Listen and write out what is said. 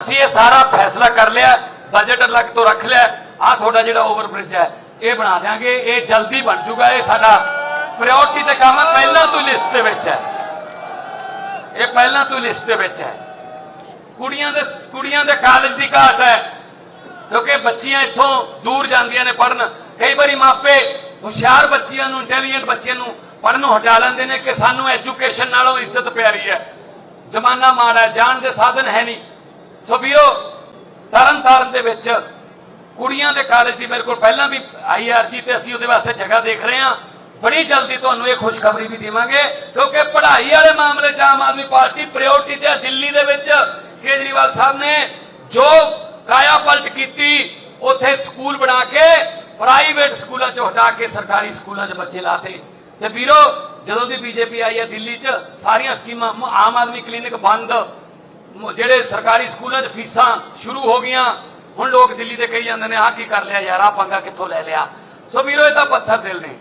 ਅਸੀਂ ਇਹ ਸਾਰਾ ਫੈਸਲਾ ਕਰ ਲਿਆ ਬਜਟ ਅਲੱਗ ਤੋਂ ਰੱਖ ਲਿਆ ਆ ਤੁਹਾਡਾ ਜਿਹੜਾ ਓਵਰਬ੍ਰਿਜ ਹੈ, ਇਹ ਬਣਾ ਦਿਆਂਗੇ, ਇਹ ਜਲਦੀ ਬਣ ਜੂਗਾ ਇਹ ਸਾਡਾ ਪ੍ਰਾਇੋਰਟੀ ਤੇ ਕੰਮ ਹੈ, ਪਹਿਲਾਂ ਤੋਂ ਲਿਸਟ ਦੇ ਵਿੱਚ ਹੈ। ਇਹ ਪਹਿਲਾਂ ਤੋਂ ਲਿਸਟ ਦੇ ਵਿੱਚ ਹੈ। ਕੁੜੀਆਂ ਦੇ ਕੁੜੀਆਂ ਦੇ ਕਾਲਜ ਦੀ ਘਾਟ ਹੈ, ਕਿਉਂਕਿ ਬੱਚੀਆਂ ਇੱਥੋਂ ਦੂਰ ਜਾਂਦੀਆਂ ਨੇ ਪੜਨ ਕਈ ਵਾਰੀ ਮਾਪੇ ਹੁਸ਼ਿਆਰ ਬੱਚੀਆਂ ਨੂੰ ਇੰਟੈਲੀਜੈਂਟ ਬੱਚਿਆਂ ਨੂੰ ਪੜਨੋਂ ਹਟਾ ਲੈਂਦੇ ਨੇ ਕਿ ਸਾਨੂੰ ਐਜੂਕੇਸ਼ਨ ਨਾਲੋਂ ਇੱਜ਼ਤ ਪਿਆਰੀ ਹੈ। ਜ਼ਮਾਨਾ ਮਾੜਾ ਜਾਣ ਦੇ ਸਾਧਨ ਹੈ ਨਹੀਂ। ਸੋ ਵੀਰੋ ਤਰਨ ਤਾਰਨ ਦੇ ਵਿੱਚ ਕੁੜੀਆਂ ਦੇ ਕਾਲਜ ਦੀ ਮੇਰੇ ਕੋਲ ਪਹਿਲਾਂ ਵੀ ਆਈ ਆਈਆਰਜੀ ਤੇ ਅਸੀਂ ਉਹਦੇ ਵਾਸਤੇ ਜਗ੍ਹਾ ਦੇਖ ਰਹੇ ਹਾਂ। ਬੜੀ ਜਲਦੀ ਤੁਹਾਨੂੰ ਇਹ ਖੁਸ਼ਖਬਰੀ ਵੀ ਦੇਵਾਂਗੇ ਕਿਉਂਕਿ ਪੜ੍ਹਾਈ ਵਾਲੇ ਮਾਮਲੇ 'ਚ ਆਮ ਆਦਮੀ ਪਾਰਟੀ ਪ੍ਰਾਇੋਰਟੀ ਤੇ ਦਿੱਲੀ ਦੇ ਵਿੱਚ ਕੇਜਰੀਵਾਲ ਸਾਹਿਬ ਨੇ ਜੋ ਕਾਇਆ ਪਲਟ ਕੀਤੀ, ਉੱਥੇ ਸਕੂਲ ਬਣਾ ਕੇ ਪ੍ਰਾਈਵੇਟ ਸਕੂਲਾਂ ਚੋਂ ਹਟਾ ਕੇ ਸਰਕਾਰੀ ਸਕੂਲਾਂ 'ਚ ਬੱਚੇ ਲਾਤੇ। ਤੇ ਵੀਰੋ, ਜਦੋਂ ਦੀ ਬੀਜੇਪੀ ਆਈ ਹੈ ਦਿੱਲੀ 'ਚ, ਸਾਰੀਆਂ ਸਕੀਮਾਂ ਆਮ ਆਦਮੀ ਕਲੀਨਿਕ ਬੰਦ। ਜਿਹੜੇ ਸਰਕਾਰੀ ਸਕੂਲਾਂ 'ਚ ਫੀਸਾਂ ਸ਼ੁਰੂ ਹੋ ਗਈਆਂ, ਹੁਣ ਲੋਕ ਦਿੱਲੀ ਦੇ ਕਹੀ ਜਾਂਦੇ ਨੇ, ਆਹ ਕੀ ਕਰ ਲਿਆ ਯਾਰ? ਆਹ ਪੰਗਾ ਕਿੱਥੋਂ ਲੈ ਲਿਆ? ਸੋ ਵੀਰੋ, ਇਹ ਤਾਂ ਪੱਥਰ ਦਿਲ ਨੇ।